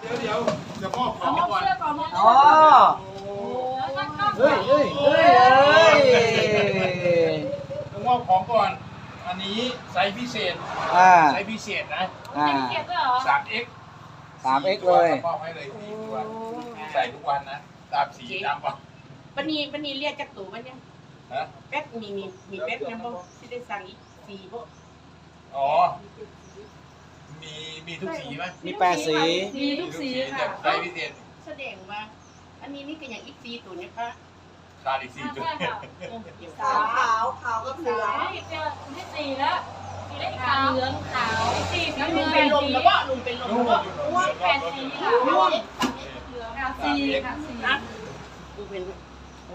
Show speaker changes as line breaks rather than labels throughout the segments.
เดี๋ยวเดี๋ยวจะมอบของก่อน
อ๋อเฮ้ย
เฮ้ยเฮ้ยเฮ้ย
ต้องมอบของก่อน อันนี้ไซส์พิเศษ
อ่า
ไซส์พิเศษนะ
อ่า
เก็บด้วยเหรอ
3x
สามเอ็กเลย
มอบให้เลยสี่ตัวใส่ทุกวันนะตามสีตามวัน
วันนี้วันนี้เรียกจากตู่มันยัง
ฮะ
แป๊กมีมีมีแป๊กยังบ่ที่ได้สั่งอีกสี่บ่
อ๋อ มีมีทุกสีไหม
มีแปดสี
มีทุกสี
แต่
ค่ะ
ไซส์พิเศษ
แสดงว่า อันนี้นี่ก็อย่างอีกสี่ตัวเนี่ยค่ะ
ขาดอีกสี่ตัว
ใช่ค่ะ
อีก
ขาวขาวขาวกับเหลือง
ให้เจอให้สีแล้วสีได้ขาวเหลืองขาวสี
ลุ
น้ำเงิ
ง
น
เป็นลม
สี
แล้วบ่ลุงเป็นลมแล้วบ่
ม่วงแปดสีค่ะม่วงค่ะสีค่ะสี
นะลุงเป็นโ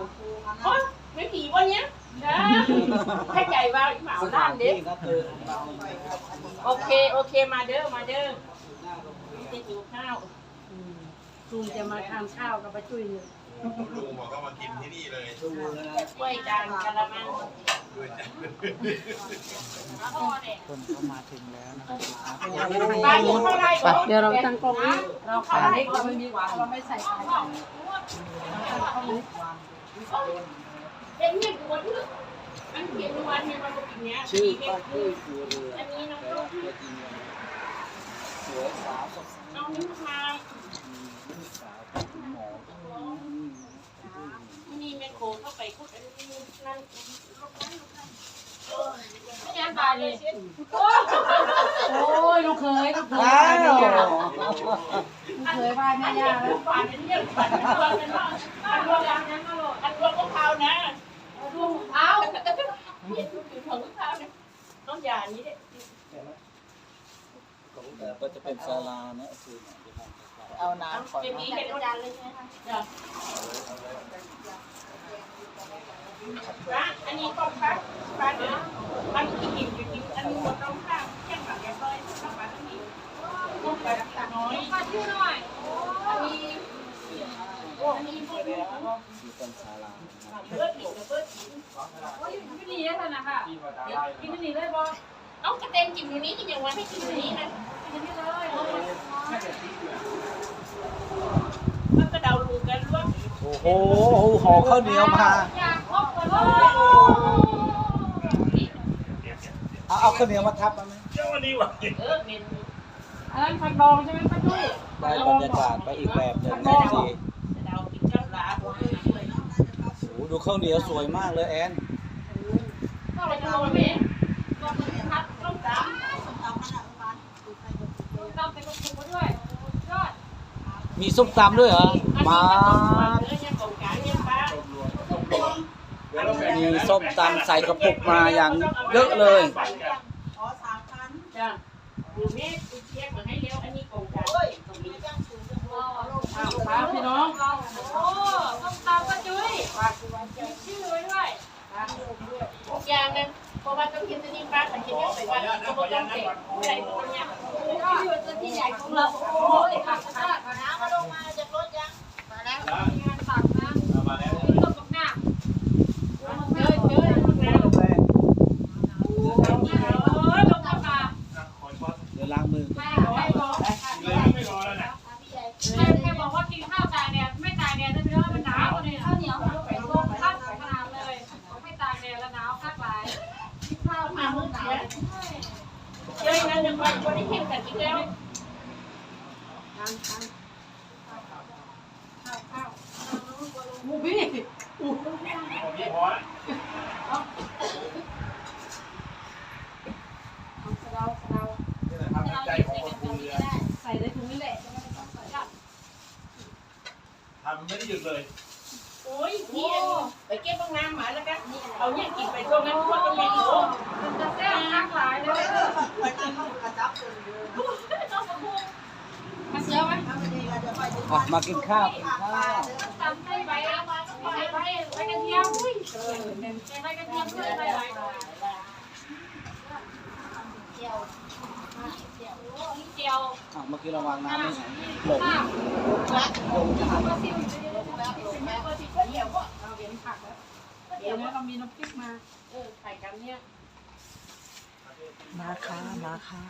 อ้ ไม่ผีวันเนี้ยนะเข้าใจว่าหมา
ส
ด้า
ถานน
เด็
ที่
ก
ก็คือ
โอเค โอเค มาเด้อ มาเด้อจะหิวข้าวลุงจะมาทานข้าวกับป้าจุ้ยเลย
ลุงบอกก็มากินที่นี่เลย
ดูนะ
กล้วยจานกะละมัง
ด้วยใจ
คนเข้ามาถึงแล้วนะครับ
ปลาอยู่เท่าไร
เดี๋ยวเราตั้งกล้องนี้
เราขายเล็กเราไม่มีเราไม่ใส่ไข่ เป็นเงี้ยวันนึกมันเขียนวันเนี่ยมันก็เป็นเงี้ย
ชื่อป้า
ด
ตุ้ยครัวเรือ
อันนี้น้อง
แล้ว
ลูก
สวยสาวสดใส
น้องลูกมา
ลูกสาวคุณหมอ
นี่แม่โคเข้าไปพูดอันนี้นั่นลูกนั่นลูกนั่น
ไม่ยันบาเลยโอ้ยลูกเคยลูกเคย
ว้าว
ลูกเคยบ้านแม่ย่าแล้ว
ป่านนี้เรียกป่านนี้รวมกันว่าอันรวมกันนั้นมาหรอกอันรวมก็ข้าวนะ
ลูกเท้า
เห็น ลูกอยู่ของข้าวนะน้องยานี้เด็ก
ก็จะเป็นศาลานะคือ
เอาน้ำขอ
เป็นนี้เป็นจานเลยใช่ไหมคะจ้ะอันนี้ก็พักพักเดี๋ยวมันกินกินกินอันนี้หมดต้องข้าวแค่ปากแกต้อยข้าวปลาทั้งนี้ต้องไปรักษาน้อย
ขอชื่อหน่อย
อันนี้พวกนี้
คือเป็นศาลานะครับ
เบิร์ดหลิงกับเบิร์ดหลิง
โอ้ยกินนี่ได้ทันนะคะกินนี่เลยบอ
เอากระเตนกินอยู่นี้ก็ยังว่าให้กินอยู่นี้นะ
กินนี่เลย
มันก็เดาลูกันว่า
โอ้โหห่อข้าวเหนียวมา
อยากพบกันเลย
เอาเอาข้าวเหนียวมาทับมาไหม
เจ้าวันนี้วะ
เออเมน
อันนั้นผักดองใช่ไหมป้าจุ้ย
ได้บรรยากาศไปอีกแบบหนึ่งนะที
เดากินกับลาบเลย
โอ้โห ดูข้าวเหนียวสวยมากเลยแอน
ก็เลยจะลงเองลงมันพัดลงตามตามไปลงถุงมด้วยยอด
มีส้มตำด้วยเหรอมา
เออยังของการยังป้า
มีส้มตำใส่กระปุกมาอย่างเยอะเลย
ขอสามพัน
จ้ะดูแม่ดูเช็คมาให้แล้วอันนี้ของการ
เฮ้ย
ตรงนี้
จ้างสูงจังเลย
ครับพี่น้องตามป้าจุ้ยชื่อไว้ด้วย
ทุก อย่างนะเพราะว่าต้องกินตัวนี้ป้าขันกินเยอะไปว่าก็ต้องเก็บใส่ตัวเนี้ย
ยอดที่ใหญ่ของเราโอ้ยค่ะค่ะ
น้ำมาลงมาจากรถยังมาแล้ว
งานตักนะ
เอามาแล้ว
มีต้นกับหน้า
เจอเจอข้างหน้า
เออลงกับปลา
ขอช้อน
เดี๋ยวล้างมือ
แม่ไม่รอ
เลยไม่รอแล้วนะ
แม่แค่บอกว่ากินข้าวตากแดดไม่ตากแดดจะเป็นว่ามันหนาวเลยข้าวเหนียวไปลงข้าวขนาดเลยไม่ตากแดดแล้วหนาวคักหลายข้าว
มา
มา
มื
มื
อ
อหนา
เสียเจอนั้นยังวันวันนี้เข้มกันอีกแล้ว
หมูพี่
ผมนี่พอแล้ว
สะเดาสะเดา
นี่แหละทำน้ำใจของคนภูเรือ
ใส่ในถุงนี่แหละจะไม่ต้องใส่ยัด
ทำไม่ได้หยุดเลย
โอ้ยนี่ไปเก็บบ้างน้ำมาแล้วกันเอาเนี่ยกินไปตรงนั้นพวกมันไม่รู้
มันจะแซ่บคักหลายเลย
ไปกินข้าวกระจับเลย
มาเสือไหม
ถ้าไม่ดีเราจะไปดู
อะ มากินข้าวกินข้าว
ตำให้ใบใส่ใบใบกระเทียมใส่ใบกระเทียมด้วยใบใบเจียวเจียว
อะเมื่อกี้เราวางน้ำไม่ไหนหลง
ข้าว
หลงจะหัน
ก็ซิมเราเห็นผักแล้วเดี๋ยวนะเรามีน้ำพริกมา
เออไข่กันเนี่ย
เมา
ค่ะมาค่ะ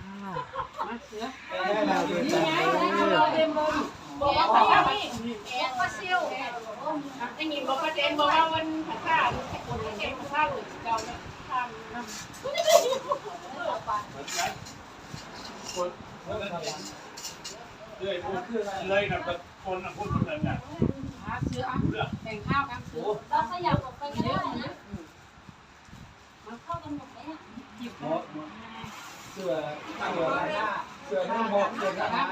ได้แล้วเดิน
นี่
ไป
ไง
เด้
เรา
อ
เต็มบนบอกว่าผัดข้าวนี่
แอนก็ซิล
ได้ยินบอกว่าเต็มบอกว่าวันผัดข้าวคนเต็มผัดข้าวหรือเราเนี่ยทำนะ
คนเลยพูดเลยนะตะคนนะพูดคนนั้นน่ะ
หาเสือ
รู้เรื่อง
แบ่งข้าวกันซื้อ
เราขยับออกไปก็ได้นะมันเข้ากันหมดไหมอะ
หยิบ
หมดเสื้อเสื้อหน้าเสื้อหน้าหกเสื้อหน้าห้า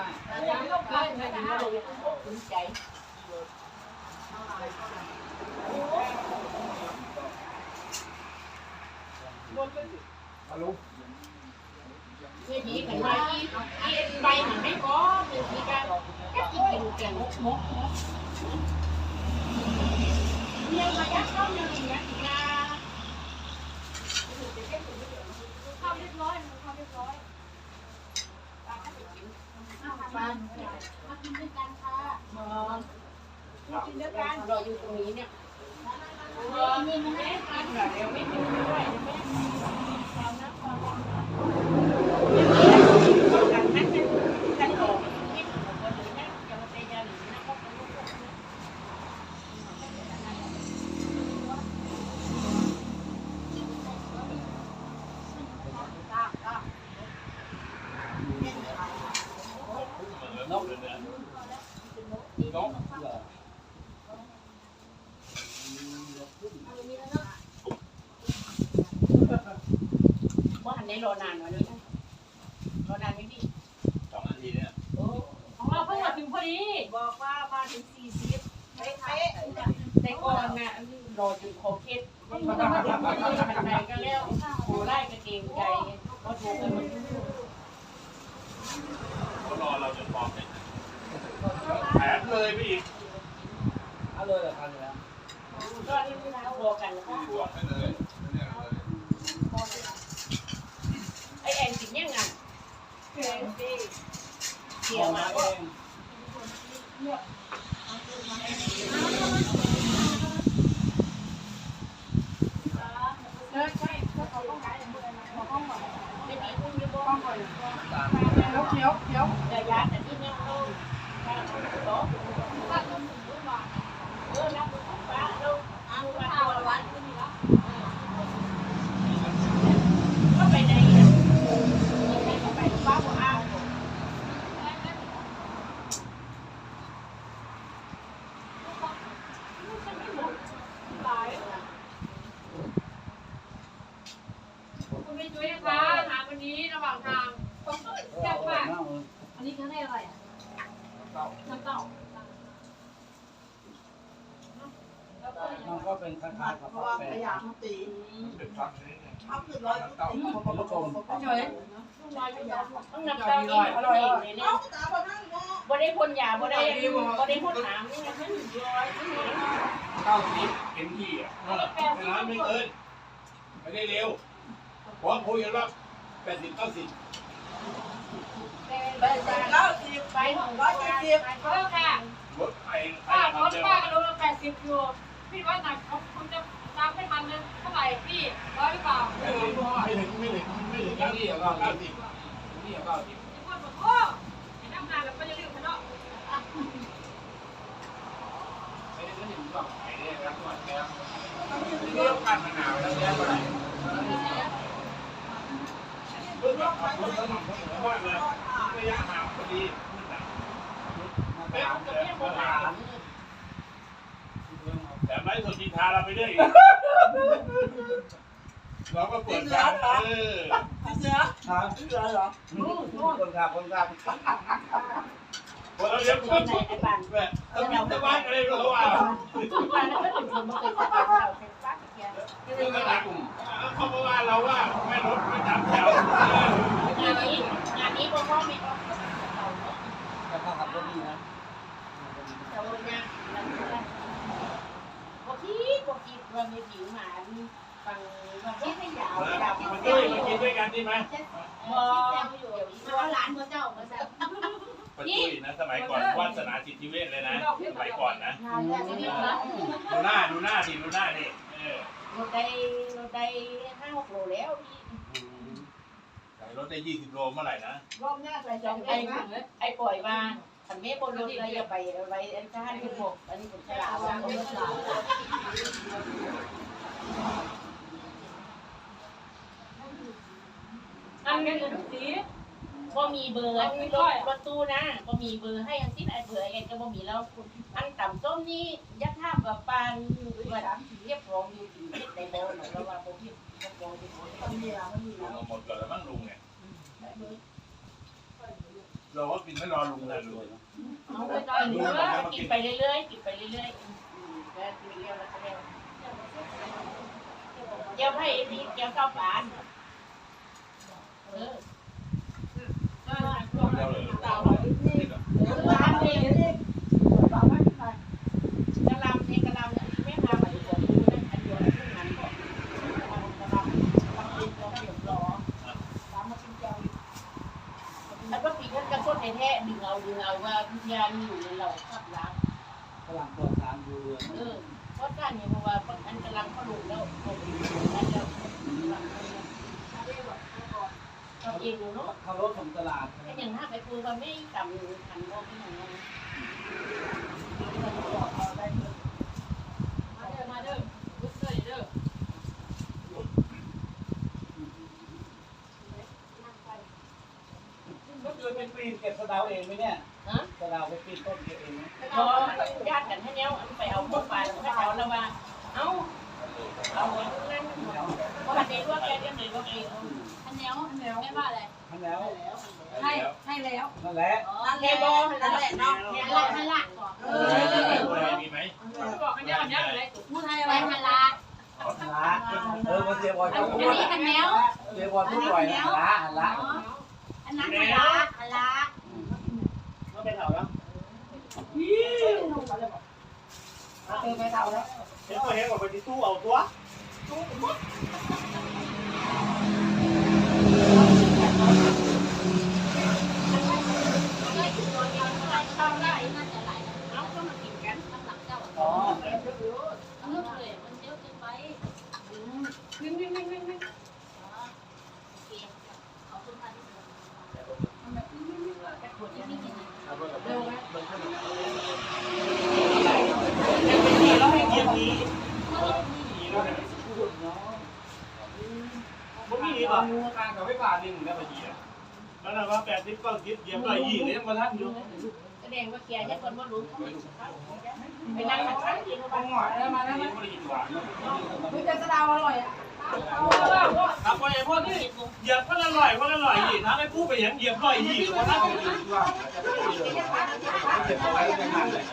ยังยกเลยนะ
สนใจ
เอาลุง
เมื่อกี้กันว่าอีอีใบมันไม่พอเมื่อกี้กันแค่กินกินกันมกมกเรียงระยะเข้าหนึ่งนะนะ
ข้าวเรียบร้อยข้าวเรียบร้อย
มามากินด้วยกันค่ะ
กินด้วยกันเราอยู่ตรงนี้เนี่ย
นี่มัน
แม่กินแบบเดี๋ยวไม่กินด้วยแม่ความนะความกันนั่นเป็นกันออกที่ผมก็เลยนะจะมาเตยาหรือนะก็เป็นลูก
นกเลยเนี่ยนก
ว่าหันได้รอนานวันนี้รอนานไหมพี่
สองนาทีเนี่ย
ของเราเพิ่งมาถึงพอดี
บอกว่ามาถึง สี่สิบเป๊ะแต่ก่อนน่ะรอจนโคคิดมันมาทำอะไรก็แล้วโหไล่กันเองใจก็ถูกกันมัน
เขารอเราจนพร้อมเนี่ยแถมเลยไปอีก
เอาเลยเหรอครับเนี่ย
ก็นี่ไม่พอกันแล้วก็
บวกให้เลยเนี่ยเลย
ไอแอนกินยังไงเกี่ยวมา
เอ
ก็
ง
เออใช่ถ้าเขาต้องการอย่างเมื่อไหร่มาห้องก่อนไม่ได้คุณจะบอกก่อน
ตาม
เขียวเขียวเดี๋ยวยาแต่ที่นี่เขาถ้าเขาบอกถ้าเขาบอกเออรับฟ้าเราเอามาตัววัดก็ไปในไปฟ้าบอกอ้าว
คุณไม่ช่วยนะคะอาหารวันนี้ระหว่างทางแซ่บมาก อันนี้เขาได้อะไรอะน้ำเต้า
มันก็เป็นคล้ายๆกับ
เพราะ
กา
ว่า
แฟ
ขยะมันตี
เป็นฟักนี่เนี่ย
เอาขึ้นร้อย ตี
คุณผู้ชม
เฉย
ต้องนำเต้าอีกอร่อยเลยเนี่ย
เอาตาบอนั่งมอง
บ่ได้พ่นยาบ่ได้บ่ได้พ่นหามนี่มันร้อย
เก้าสิบเต็มที่อะในร้านไม่เกินไม่ได้เร็วผมคุยกันว่าแปดสิบเก้าสิบ
ไปไปเก้าสิบ
ไปของ
ร้อยเจ็ดสิบ
เออค่ะ
รถไฟไฟ
ป้า
ค
ร
วาม
ถ
เร็ว
ป้าก็รู้ว่าแปดสิบอยู่พี่ว่าหนักเขาคงจะ ตามไม่ทันเลยเท่าไหร่พี่ร้อยหรือเปล่า
ไม่ถึงไม่ถึงไม่ถึงไม่ถึงเก้าสิบเก้าสิบ
นี่ก็สิบ
พี่ว่าบอกโอ้ไอ้น้ำงานแล้วก็จะลืมไปเนาะ
ไม่ได้ถึงสองไอ้เนี่ยครับหมดแล้วเรื่องการมะนาวแล้วแล้วอะไรเพิ่งแบบขับรถแล้วหนักมากเลยระยะห่างพอดี
มา
เป๊ะ
ตาม
เป๊ะ
เดิม
เป๊ะ
ตาม
แถมไล ฟ์สดทีทาเราไปด้วยอีกเราก็เปิดร้านเออ
เสือ
ครับ
เสือเหรอ
คนขับคนขับ
พอเราเลี้ยง
ช
คุ
อบ
ณ
ไหนไอ้บ้าน
แบบเราจะบ้านอะไรเราว่า
บ้านนั้นก็ถึงมันเคยจะเป็นเราเป็นฟ้าเขียว
เรื่องอะไรเขาบอกว่าเราว่าไม่รถไม่จับแถว
งานนี้งานนี้พ่อพ่อไม่ออก
แต่ถ้าขับรถดีนะ
แต่ว่าเนี่ยพอคิดพอคิด ว่ามีผิวหมาฟังว่าคิดไม่ยาวดำ
มาด้วยมากินด้วยกันดีไหม
พออยู่อยู่
เอาหลานมาเจ้ามาเจ้า
ปตุ้ยนะ สมัยก่อนวาสนาจิตทิเวศเลยนะ สมัยก่อนนะ
งานแรกนี่นะ
ดูหน้าดูหน้าดิดูหน้าดิเออ
รถได้รถได้ห้าหกโลแล้ว
รถได้ยี่สิบโลเมื่อไหร่นะ
รอบหน้าใส่จ
จ
อ
องง
ไอ้
ไอ้ไอ้ปล่อยมา คันแม่บนรถอะไรอย่าไปไว้อันข้างที่หกอันนี้ผมฉลาดว่าเขาฉลาด
อันนี้สี
ก็มีเบอร์รถปรถตู้นะก็มีเบอร์ให้อันที่ไอ้เบอร์ไอ้ก็บ่มีแล้วอันต่ำส้มนี่ยักษ์ท่าแบบปานว่าเรียบร้อยอยู่ที่ในโบนเราว่าผมที่ก็บอกที่
มันมีแล้วมันมีแล้ว
งเอาหมดก่อนแล้วมั้งลุงเนี่ย เราก็กินไม่รอลุงเลยลุง
เอาไปนอนนี้กินไปเรื่อยๆกินไปเรื่อยๆแล้วกินเรื่อยๆแล้วก็เรื่อยเดี๋ยให้พี่เกี่ยวข้าวปานเออ
เดียวเลย
ตาไว้นี่เออตาเองนี่ตาไว้ที่ไหน
กะลำเนี่ยกะลำเนี่ยไม่ทำอะไรเดี๋ยวดูนะอันเดียวทั้งนั้นก็กะลำกะลำทำกินแล้วเดี๋ยวรอ
ตามมากินเจ้า
แล้วก็ ปีกันกระตุ้นในแท้ดึงเอาดึงเอาว่าวิญญาณอยู่ในเราขับล้าง
กำลังปลอดสารอยู่
เออเพราะการเนี่ยเพราะว่าอันกำลังเขาลงแล้วเขาไปอยู่แล้วแล้วเราเองเนาะ
เขารถของตลาด
ถ้าอย่างห้าไปคือว่าไม่ต่ำอยู่ขันโลกไม่อย่างนั้น
มาเด้อมาเด้อลุกเด้อเด้อ
ก็คือเป็นปีน เก็บสะดาวเองไหมเนี่ย
ฮะ
สะดาวไปปีนต้นเก็บเองไหม
พอญาติกันให้เนี้ยอันไปเอาพวกปลาแล้วก็แถวแล้วว่าเอ้าเอาไว้นั่นเพราะว่าเด็กว่าแกเรียกเด็กว่าเอง
อันแนวอันแนวไม่ว่าอะไร
ทันแล้ว
ให้ให้แล้ว
นั่นแหละ
แกบอกนั่นแหละเนาะ
ให้ละให้ละก่อนเออ
มีไหม
บอกกันเนี้ยอันเนี้ยอะไร
พูดให้อะไรให้ละ
ละเออมาเสียบอล
อันนี้อันแนว
เสียบอลทุกปล่อยนะละละ
อันนั้นให้ละให้ละ
ก็ไปเท่าแล้ว เออไปเท่าแล้ว
เห็นตัวเห็นว่าไปที่ตู้เอาตัว
ชอบได้น่าจะไหลเอาก็มากินกันข้างหลังเจ้า
อ๋อ
เลือกเลยมันเยอะเกินไป
นิ่งนิ่งนิ่งนิ่งนิ่ง
โอเคขอบคุณค่ะที่
เร็วไหม
แล้วให้เกียรตินี้ผมมีนี่ป่ะ
งูกลางกับไม่ป่าดิงแล้วไปเหยียบ
นั่นแหละว่าแปดสิบเก้าสิบเหยียบร้อยยี่เลยยังมาทันอยู่
แสดงว่าแกให้คนว่ารู้ไปนั่งมาทั้งกิน
ต้องหน่อยแล้วมาแล้ว
ไม่ได้กินหวาน
มันจะสะดาวอร่อยอะ
ครับว่าไอ้พวกนี้เหยียบก็อร่อยก็อร่อยยี่ถ้าไม่พูดไปอย่างเหยียบร้อยยี่ก็ทันอยู่
เก็บเอาไว้ยังไงเลย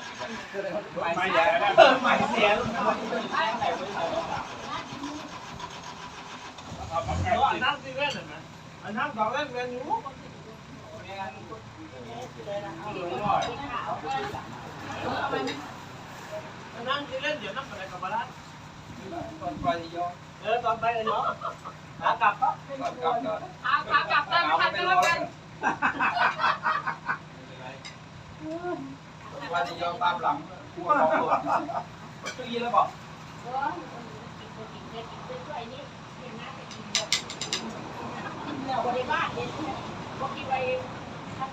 ไม่ใหญ่แล้ว
เออใหม่เสียลูก
เอาปากแก้
อันนั้นที่เล่นนะอั นนั้นสองเล่นเล่นอยู่
เอาลงหน่อย
อันนั้นที่เล่นเดี๋ยวนั่งไปกับบ้าน
ก่อนไปยอ
เออตอนไปเนาะขากลับก็
ก่อนกลับก่อน
ขาขากลับได้ไม่ทันก็แล้วกัน
วันนี้ยอมตามหลังกลัวของหลังตีแล้วบอก
กินก็กินได้กินได้ด้วยนี่เห็นนะกินแบบเราบริบ้านเนี่ยพวกที่ไปทั้ง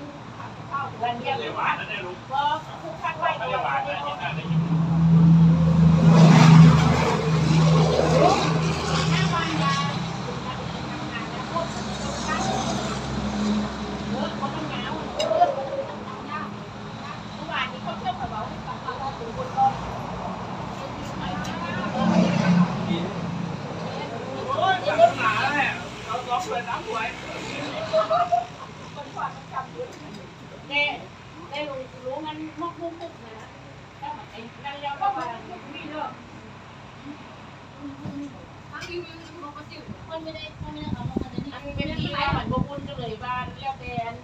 ข้าววันเดียว
เลยหวานนะเนี่ยลุง
ก็คุกคักไว้
ไม่
เดียว
ได้หวาน
เดี
นะ
ยว
กินได้ได้กิน
หน้าวันยาทำงานแล้วพวกมันต้องการเออเขาต้องงานเออเมื่อวานนี้เขาเที่ยวกับเราฝั่งเราถึงบนรถ
โอ้ยจะรถหนาแหละเราล็อกเลยน้ำสวย
แน่แน่รู้รู้งั้นมกมุกมุกนะถ้าไอ้นั่นแล้วก็มา
มีเด้อทั้งอีวิวทั้งโลกสิว
มันไม่ได้มันไม่ได้เอาลงมาในนี้
อันเป็นที่แล้วมันบกุนก็เลยบ้านแล้วแต่อัน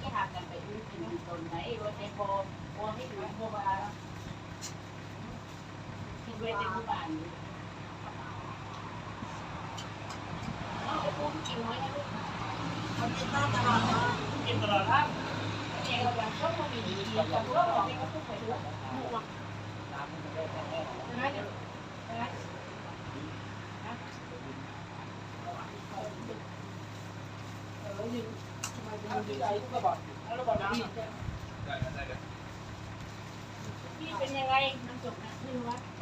ที่หากันไปดูกินตนไหนรถในโบโบให้ดูโบบา คิดไว้ในผู้บ้านเอาไปพูดกินไว้นะลูก
กิ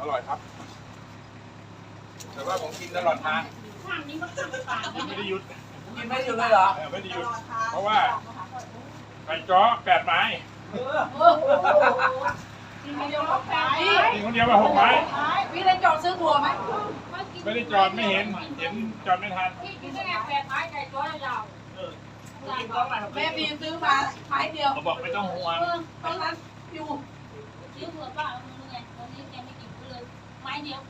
รู้ว่า
อ
ร่
อยครับ แต่ว่าผมกินตลอดทาง
ข้างนี้มันข้างป่า
ไม่ได้หยุด
กินไม่หยุดเลยเหรอ
เออไม่ได้หยุด เพราะว่าไก่จ้อแปดไม้
เออ
กินคนเดียวก็ไป
กินคนเดียวมาหกไม้
พี่ได้จองซื้อถั่วไหม
ไม่ได้จอดไม่เห็น เห็นจอดไม่ทัน
พี่กินได้ไงแปดไม้ไก่ตัวยาว
กินต้องอะไร
แม่พีซื้อมาไม้เดียว
เขาบอกไม่ต้องห่วง
ตอนนั้นอยู่
ซื้อเผื่อป้าเอา เลยไม้เดียว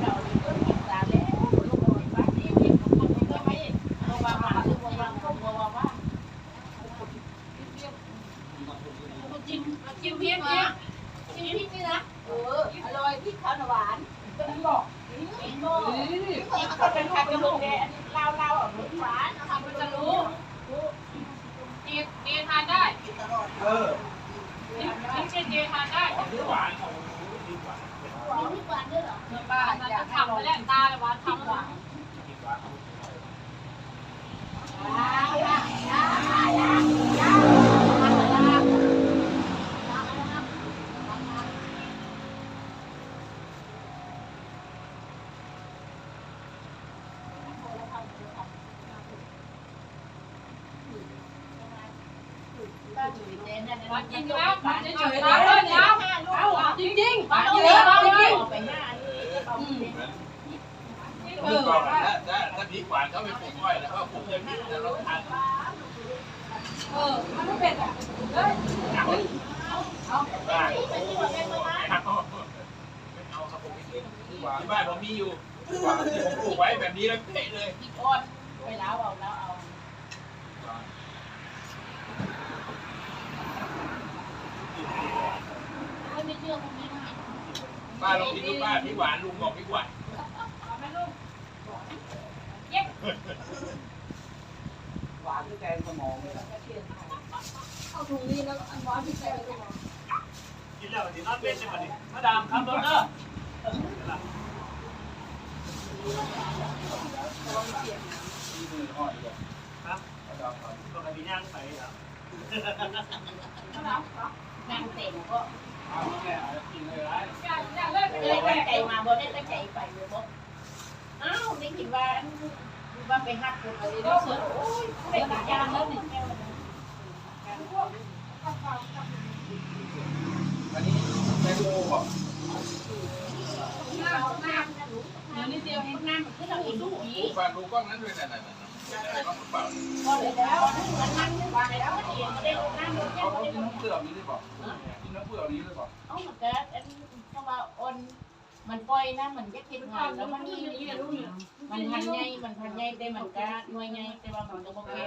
เราก็กินสาแล้วลูกคนบ้านนี้กินคนก็ไม่เอาวางมาลูกวางก็วางว่า
จิ้มจิ้มเพี้ยนเพี้ยน
กินพริกนี่นะเอออร่อยพริกข้าวหวานบอกกินโม่กินข้าวเป็นผักกระบอกแดงลาวลาวอะหวานทำมันจะรู้
เจเจทานได้
เออ
นี่เจเจทานได้
หวาน
มีพริกหวานด้วยเหรอ
ป้า
มัน
อยา
จะ
กให้
ทำไปแล้วตาเลยว่าทำหวาน
วัด
กิ
กิ
น
น
แล้
แล้วว
มัน
เฉ
เฉ
ย
ย
ๆ
ๆ
นะ
นะ
เล่
เล่
น
น
นะ
นะ
เอาจริงจริง
มาเย
เย
อะ
อะ
มา
มา
เย
เย
อะ
อะไปหน้านี่
เออถ้าถ้าถ้าพริกหวานเขาไปปลูกอ้อยแล้วก็ปลูกเลยพริกแล้วเราทาน
เออมันไม่เป็นอะเฮ้ย
ได้ไม่เอาครับผมที่บ้านผมมีอยู่ที่ผมปลูกไว้แบบนี้แล้วเป๊ะเลย
อีกอ่อนไปแล้วเอาแล้วเอา
ไม่เชื่อคนนี้นะ
ป้าลองกินดูป้าพริกหวานลุงบอกพริกหวาน
หวานที่แกงสมองเลย
เอาถุงนี้แล้วอันร้อนพี่ใส่ไปก่อน
กินแล้ววันนี้นอนเป็นใช่ไหมนี่มาดามครับรถเด้อ
ที่มืออ่อนเลย
ครับปกติย่างไปครับ
นั่งเต็มก็
เอาแม่เอากินเลยไร
อย่าเล่นไป
เล
เลยย
ตั้งใจมาบ่ได้ตั้งใจไปเลยบ่อ้าวได้คิดว่าว่าไปหักคนอะไรได้เสือโอ้ยได้กินยาแล้วนี่
อันนี้แตงโมบอก
เดี๋ยวนิดเดียวเห็นน้ำมันขึ้นเราอีกลูกอี
ฝาดูกล้องนั้นด้วยนะนั่นน่ะกล้องเปล่า
พอเลยแล้วมันนั่ง เอียงได้น้ำมันแค่
เขากินน้ำเปลือกนี้หรือเปล่ากินน้ำเปลือกนี้หรือเปล่า
เอามันก็อันเพราว่าออนมันปล่อยนะมันจะคิดงานแล้วมันนี่มันพันใหญ่มันพันใหญ่แต่มันก็หน่วยใหญ่แต่ว่ามันก็บ่แก่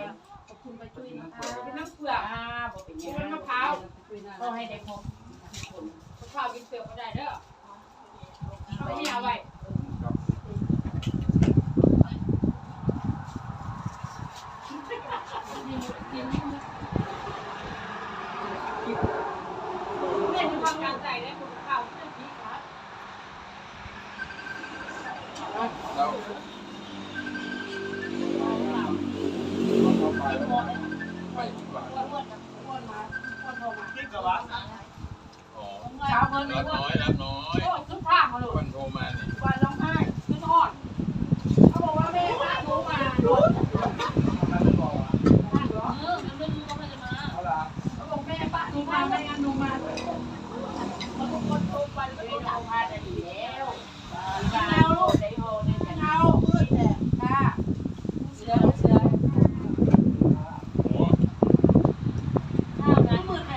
ขอบคุณไปจุ้ยนะคะ
เป็นน้ำเปลือก
อ่าบ่เป็นหยัง
มะพร้าว
ก็ให้ได้พบ
มะพร้าวกินเปลือกก็ได้เด้อเอาที่เอาไว้ เนี่ยมีความการใส่ได้คุณข้าวเพื่อนพี่ครับ
เรา
เอาไป
ไม่พริกหวา น
กินกับหวาน
อ๋อ
เช้าเงิน
รับน้อยรับน้อย
โอ้ยขึ้นทางมาลูก
วันโทรมาเนี่ย
วันร้องไห้
ขึ้นทอด
เขาบอกว่าแม่พาหนูมาโดน
ทำไมไม่บอกอะ
เออมันไม่รู้ว่ามันจะมา
เอาล่ะ
เขาบอกแม่ป้าหนูมาไม่งั้นหนูมา
มันทุกคนทุกวันก็ได้เอาพาได้ดีแล้วเอาลูกได้โหได้แต่
เอาค่ะเสือเสือ
โอ้
ข้าวนะ
มือไหน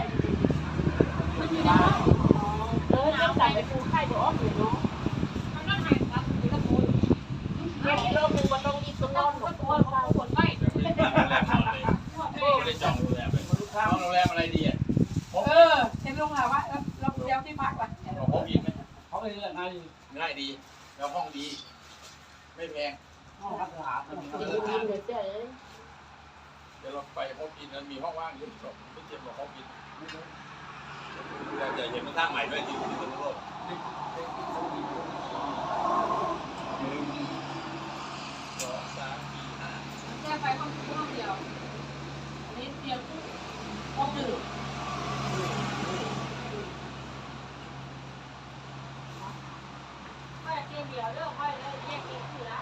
มันอยู่ในห้อง
เออจะใส่ไปปูไข่บ่ออกอยู่เนาะ
มันนั่งหายครับมีตะปูน
เก็บโลกนึงบ่ต้องมีตัวนอนหร
ตะ
อก
ปูนเขาปวดไส้
ยังไม่ได้โรงแรมนอนเลย
ปวด
ไม่
ไส้
ได้จองโรงแรมเลยนอนโรงแรมอะไรดีอะ
เออเห็นลงหาว่าเราเดียวที่พักว่ะ
เอาห้องอินไหม
เขาไปเลือกนาย
ง่ายดี แล้วห้องดี ไม่แพง
ห้องพักสถาน
กินกินเดี๋ยวเจ้
เดี๋ยวเราไปห้องอินนั้นมีห้องว่างอยู่สองไม่เจ็บหรอกห้องอินเราจะเห็นมันสร้างใหม่ด้วยที่ที่ตำรวจหนึ่งสองสามสี่ห้า
แค่ไปห้องห้องเดียว
อันนี้เตรียมห้องดื่ม
ค่อยเตียงเดียวเลิกค่อยเลิกแยกเองคือละ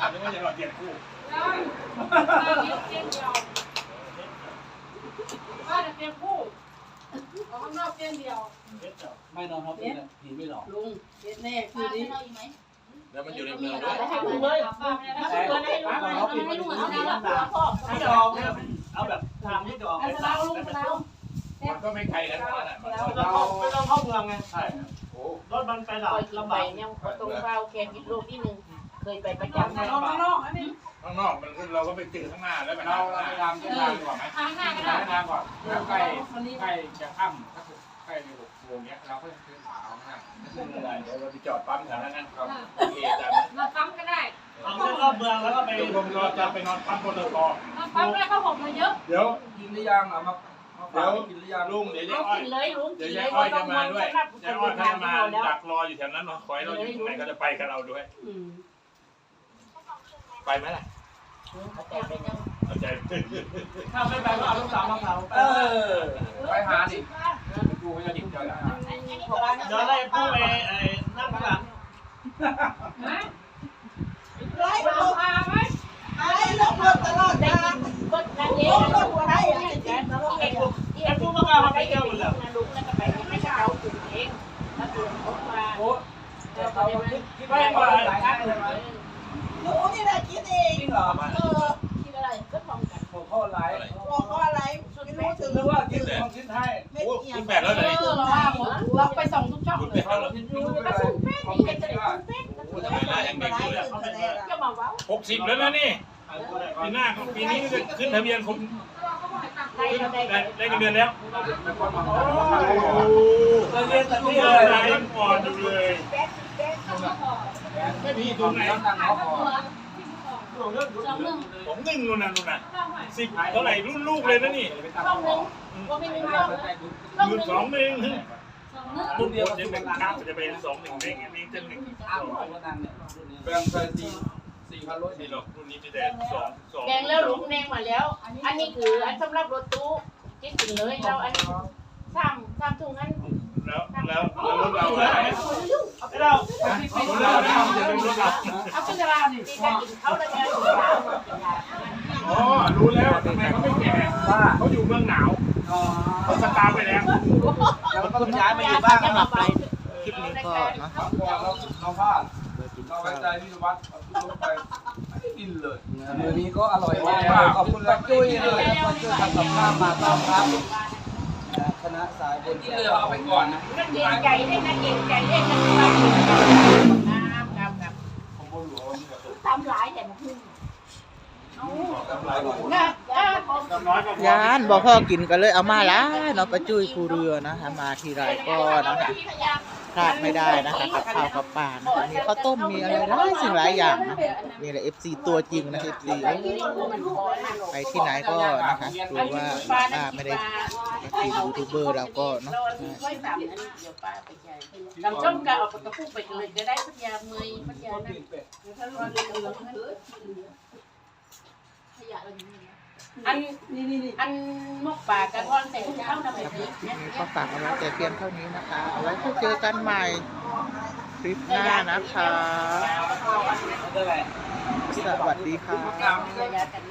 อันนี้ว่าจะเราเปลี่ยนคู่
ได้ได้ เลี้ยงเตียงเดียวบ้านเตียงคู่เอาข้างนอกเตียงเดียว
ไม่นอนครับเป็นผีไม่หลอก
ลุงเด็ดแน่คื
ป้าน
นี้
จะเอาอีกไหม
แล้วมันอยู่ในเมือง
มี
ด้วย
อะไรให้
ลุ
ลุ
ง
ง
เล
เลยย
เอาบ้านเนี่ย
ถ้า
นะ
เกิดให้ลุงเอาให้ลุงเอาให้ลุงพ่อ
ไม่ดอกเนี่ยเอาแบบทางที่ดอก
เอา
ไป
เรา
ตาม
ลุงเรา
มันก็ไม่ไกลกันนะมัน
ไม่ต้องเข้าไม่ต้องเข้าเมืองไงใช่
โอ้
รถมันไปหลับ
คอยกิน
ลำ
ไป
บาก
เนี่ยตรงเราแค่กินโลกที่หนึ่ง เคยไปประจำ
ข้างนอกอันนี้
ข้างนอกมันเราก็ไปจืดข้างหน้าแล้วไป
เรา
ข้างห
เรา
น้า
ไปทำที่ทางก่อนไหม
ทางหน้าก็
ทา
ได้
งทางก่อนใกล้ใกล้จะค่ำถ้าใกล้ในหกโมงเนี้ยเราก็จะขึ้นขาวนะ
ไม่ได้เดี๋ยวเราไปจอดปั๊มแถวนั้นนะครับโอเคจ้ะ
มาปั๊มก็ได้
เอาเส้นรอบเมืองแล้วก็ไป
เดี๋ยวผมเราจะไปนอนปั๊มปตท
มาปั๊มได้ก็ผมมาเยอะ
เดี๋ยว
กินหรือยังอะมามาฝากกินหรือยัง
ลุงเดี๋ยว
เอา
ยายอ้อย
กินเลยลุง
เดี๋
กิ
ยวน
เลยา
ยอ้อยจะมาด้วยยายอ้อยเขาจะมา
แล้ว
ดักรออยู่แถวนั้นเนาะคอยเราอยู่ตรงไหนก็จะไปกับเราด้วย ไปไหมล่ะ
แต่เป็นยัง
เข้าใจ
ถ้าไม่ไปก็เอาลูกสาวมาเผาไป
เออไปหาดิกูก็จะดิ่งใจแล้ว
เดี๋ยวไล่ผู้ไปไอ้นั่งข้างหลัง
นะเราพาไหม
ได้กินก็นั่งเย็นแล้วก็ได้ไอ้พวก
ไอ้ผู้มาเอามาไปเที่ยวหมดแล้ว
ลุงแล้วก็ไปให้เขาถึงเองแล้วถึงเขามา
โอ้เราคิดไปก่อนหลายครั้งเลยไหม
ห นูนี่แหละคิดเอง
จริงเหรอ
เออ
คิดอะไรก็พร้อมกัน
ผมเข้าไลฟ์
บอกเขาอะไรไม่รู้ถึง
หรือว่าคิดของคิดให้
ไม่
โอ้
เกี่ย
คุ
ว
ณแปดแล้วเลย
เออเราว่าเราไปส่งทุกช่อง
คุณ
เล
แป
ย
ดแล้ว
คิดรู้ไม่เป็นไรผมคิดว่า
โอ้ทำไมหน้ายังเด็กอยู่เลย
ก็มาว้าว
หกสิบแล้วนะนี่ปีหน้าปีนี้ก็จะขึ้นทะเบียนคน
ได้เราได้
ได้ได้เงินเดือนแล้ว
เป็นคนมา
โอ้
เรียนแต่
ลูก
นี่
เมื่
เล
อยไหร่ยังอ่อนอยู่เลย ไม่มีตรงไหน
สองหนึ่ง
ผมนึ่งนู่นน่ะนู่นน่ะสิบเท่าไหร่รุ่นลูกเลยนะนี่
ช่องหนึ่งว่าไม่มีช่อง
หมื่นสองหนึ่ง
สองหนึ่ง
รุ่นเดียวจะเป็นข้าวจะเป็นสองหนึ่งเด้งอันนี้จะหนึ่งสอง
แบ่งไปสี่สี่พันร้อย
นี่หรอกรุ่นนี้มีแต่สองสอง
แดงแล้วลุงแดงมาแล้ว อันนี้คืออันสำหรับรถตู้คิดถึงเลยเราอันนี้สามสามถุงนั้น
แล้วแล้วแล้วรุ่นเราแล้ว
ไอ้เรา
เราแล้วจะเป็นรุ่นเรา
เอาขึ้นราดิ
ที่ได้กินเขาแล้วเนี่ย
อ๋อรู้แล้วทำไมเขาไม่แก่
ว่า
เขาอยู่เมืองหนาว
อ๋อ
เขาสตาร์ไปแล้ว
แล้วก็ต้องย้ายมาอยู่บ้านกันหลับไป
คลิปนี้ก็นะ
ครอบครัวเราเราพลาดเราไว้ใจพี่นวัดเอาขึ้นรถไปไม่กินเลยมือนี้ก็อร่อยมากขอบคุณป้าจุ้ยเลยป้าจุ้ยทำกับข้าวมาต้อนรับ คณะสายบุญกินเลยเอาไปก่อนนะ
นักเก่งใจได้นักเก่งใจได้นักเก่งใจน้ำน้ำน้
ผมก็รู้ว่ามีกระสุนำ
ทำหลายแต่มันขึ้น
กำไรหมด
นะอะ
กำน้อยก็พอ ยา
นบอกพ่อกินกันเลยเอามาละเนาะประจุยคูเรือนะคะมาทีไรก็นะคะพลาดไม่ได้นะคะกับข้าวกับปลานะคะมีข้าวต้มมีอะไรหลายสิ่งหลายอย่างนะนี่แหละ FC ตัวจริงนะ FC เอ้ยไปที่ไหนก็นะคะดูว่าป้าไม่ได้ทีมยูทูบเบอร์เราก็เนาะ
ไม่ตามนั้นเดี๋ยวป้าไปใจลำส้มก็เอาไปกระปุกไปเลยก็ได้พัทยาเมยพัทยานะอั นอันมกป่ากระท้อนใส่ถุงข้าวทำแบบนี้
ก็ฝากเอาไว้แต่เพียงเท่านี้นะคะ เอาไว้พบเจอกันใหม่คลิปหน้านะคะ สวัสดีค่ะ
ยากัน